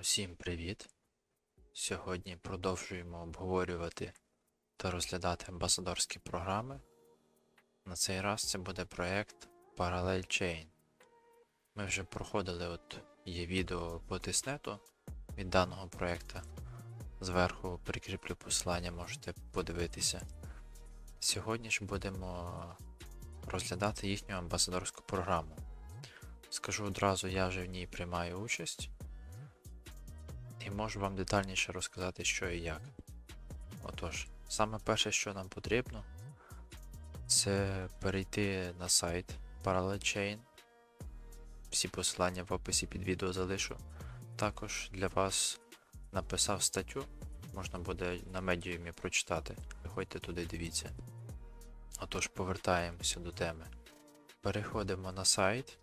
Усім привіт! Сьогодні продовжуємо обговорювати та розглядати амбасадорські програми. На цей раз це буде проєкт Parallel Chain. Ми вже проходили от є відео по тиснету від даного проєкту. Зверху прикріплю посилання, можете подивитися. Сьогодні ж будемо розглядати їхню амбасадорську програму. Скажу одразу, я вже в ній приймаю участь і можу вам детальніше розказати, що і як. Отож, саме перше, що нам потрібно, це перейти на сайт Parallel Chain. Всі посилання в описі під відео залишу. Також для вас написав статтю, можна буде на медіумі прочитати. Приходьте туди, дивіться. Отож, повертаємося до теми. Переходимо на сайт.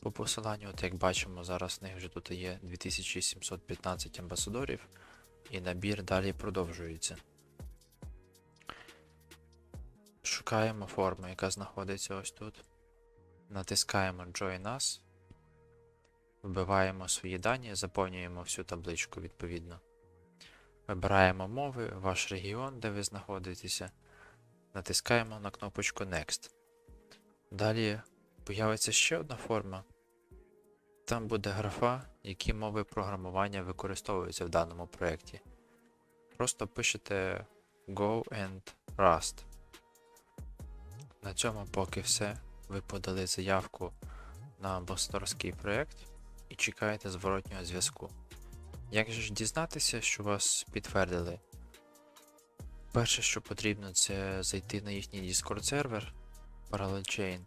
По посиланню, от як бачимо, зараз в них вже тут є 2715 амбасадорів, і набір далі продовжується. Шукаємо форму, яка знаходиться ось тут. Натискаємо Join Us, вбиваємо свої дані, заповнюємо всю табличку відповідно. Вибираємо мови, ваш регіон, де ви знаходитеся. Натискаємо на кнопочку Next. Далі появиться ще одна форма. Там буде графа, які мови програмування використовуються в даному проєкті. Просто пишете Go and Rust. На цьому поки все. Ви подали заявку на амбасадорський проєкт і чекаєте зворотнього зв'язку. Як же ж дізнатися, що вас підтвердили? Перше, що потрібно, це зайти на їхній Discord сервер Parallel Chain.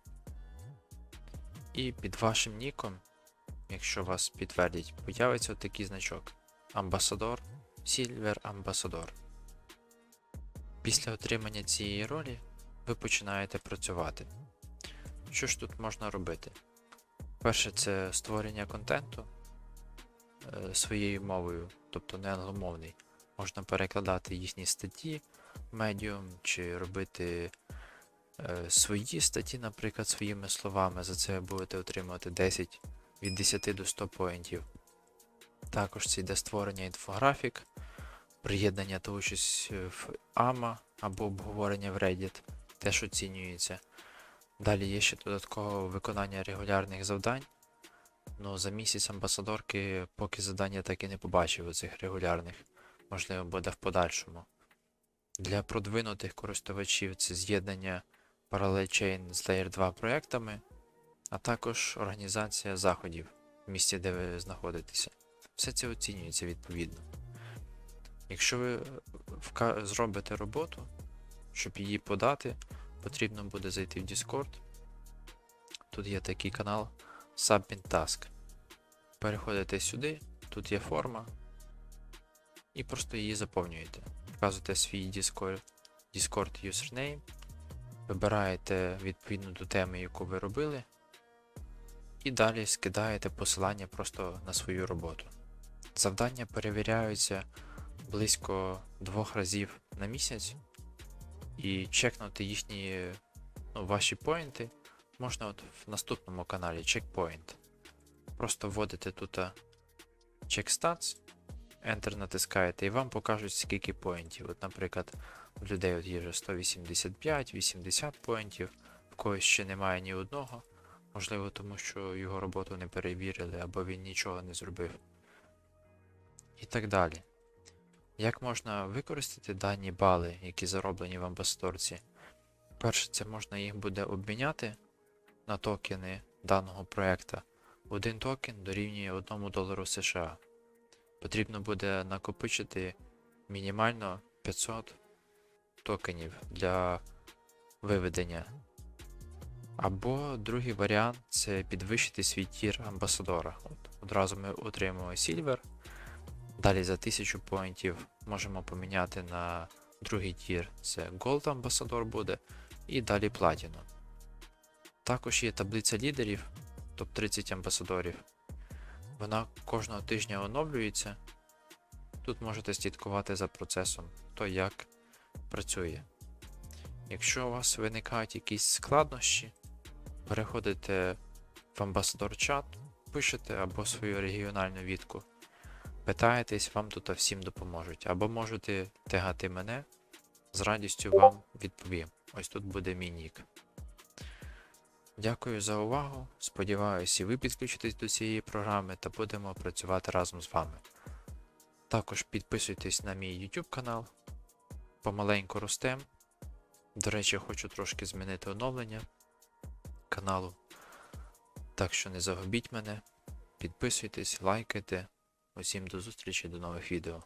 І під вашим ніком, якщо вас підтвердять, появиться такий значок Амбасадор, Silver Амбасадор. Після отримання цієї ролі ви починаєте працювати. Що ж тут можна робити? Перше, це створення контенту е, своєю мовою, тобто не англомовний. Можна перекладати їхні статті в Medium чи робити свої статті, наприклад, своїми словами. За це ви будете отримувати 10 від 10 до 100 поінтів. Також це йде створення інфографік, приєднання та участь в AMA або обговорення в Reddit, теж оцінюється. Далі є ще додаткове виконання регулярних завдань. Ну, за місяць амбасадорки поки завдання так і не побачив оцих регулярних, можливо, буде в подальшому. Для продвинутих користувачів це з'єднання Chain з Layer 2 проектами, а також організація заходів в місті, де ви знаходитеся. Все це оцінюється відповідно. Якщо ви зробите роботу, щоб її подати, потрібно буде зайти в Discord. Тут є такий канал Submit Task. Переходите сюди, тут є форма, і просто її заповнюєте. Вказуєте свій Discord, Discord username, вибираєте відповідно до теми, яку ви робили, і далі скидаєте посилання просто на свою роботу. Завдання перевіряються близько двох разів на місяць, і чекнути їхні ну, ваші поінти можна от в наступному каналі Checkpoint. Просто вводите тут Check Enter натискаєте, і вам покажуть скільки поінтів. От, наприклад, у людей от є вже 185, 80 поінтів, в когось ще немає ні одного. Можливо, тому що його роботу не перевірили або він нічого не зробив. І так далі. Як можна використати дані бали, які зароблені в амбасадорці? Перше, це можна їх буде обміняти на токени даного проєкта. Один токен дорівнює 1 долару США. Потрібно буде накопичити мінімально 500 токенів для виведення. Або другий варіант це підвищити свій тір амбасадора. От, одразу ми отримуємо Silver. Далі за 1000 поінтів можемо поміняти на другий тір, це Gold Амбасадор буде, і далі Platinum. Також є таблиця лідерів, топ-30 амбасадорів. Вона кожного тижня оновлюється. Тут можете слідкувати за процесом, хто як працює. Якщо у вас виникають якісь складнощі, переходите в амбасадор чат, пишете, або свою регіональну відку. Питаєтесь, вам тут всім допоможуть. Або можете тегати мене, з радістю вам відповім. Ось тут буде мій нік. Дякую за увагу. Сподіваюся, і ви підключитесь до цієї програми та будемо працювати разом з вами. Також підписуйтесь на мій YouTube канал. Помаленьку ростем. До речі, хочу трошки змінити оновлення каналу. Так що не загубіть мене. Підписуйтесь, лайкайте. Усім до зустрічі, до нових відео.